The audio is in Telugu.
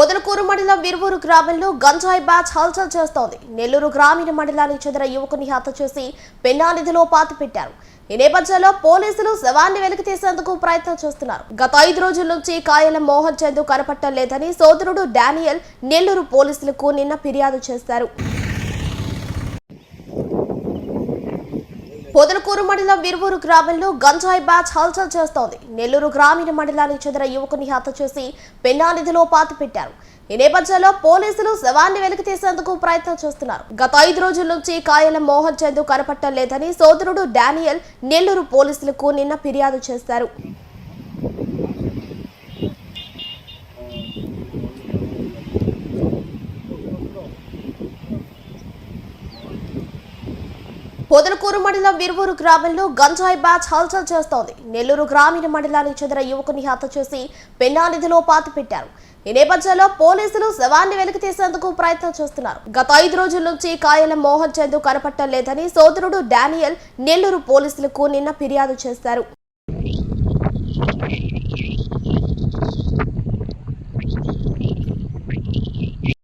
పొదలకూరు మండలం విరువూరు గ్రామంలో గంజాయి బ్యాచ్ హల్చల్ చేస్తోంది. నెల్లూరు గ్రామీణ మండలానికి చెందిన యువకుని హత్య చేసి పెన్నానిధిలో పాతి పెట్టారు. ఈ నేపథ్యంలో పోలీసులు శవాన్ని వెలికి తీసేందుకు ప్రయత్నం చేస్తున్నారు. గత ఐదు రోజుల నుంచి కాయల మోహన్ చందు కనపట్టలేదని సోదరుడు డానియల్ నెల్లూరు పోలీసులకు నిన్న ఫిర్యాదు చేశారు. పొదలకూరు మండలం విరువూరు గ్రామంలో గంజాయి బ్యాచ్ హల్చల్ చేస్తోంది. నెల్లూరు గ్రామీణ మండలానికి చెందిన యువకుని హత్య చేసి పెన్నానిధిలో పాతి పెట్టారు. ఈ నేపథ్యంలో పోలీసులు శవాన్ని వెలికి తీసేందుకు ప్రయత్నం చేస్తున్నారు. గత ఐదు రోజుల నుంచి కాయల మోహన్ చందు కనపట్టలేదని సోదరుడు డానియల్ నెల్లూరు పోలీసులకు నిన్న ఫిర్యాదు చేశారు. పొదలకూరు మండలం విరువూరు గ్రామంలో గంజాయి బ్యాచ్ హల్చల్ చేస్తోంది. నెల్లూరు గ్రామీణ మండలానికి చెందిన యువకుని హత్య చేసి పెన్నానిధిలో పాతి పెట్టారు. ఈ నేపథ్యంలో పోలీసులు శవాన్ని వెలికి తీసేందుకు ప్రయత్నం చేస్తున్నారు. గత ఐదు రోజుల నుంచి కాయల మోహన్ చందు కనపట్టలేదని సోదరుడు డానియల్ నెల్లూరు పోలీసులకు నిన్న ఫిర్యాదు చేశారు.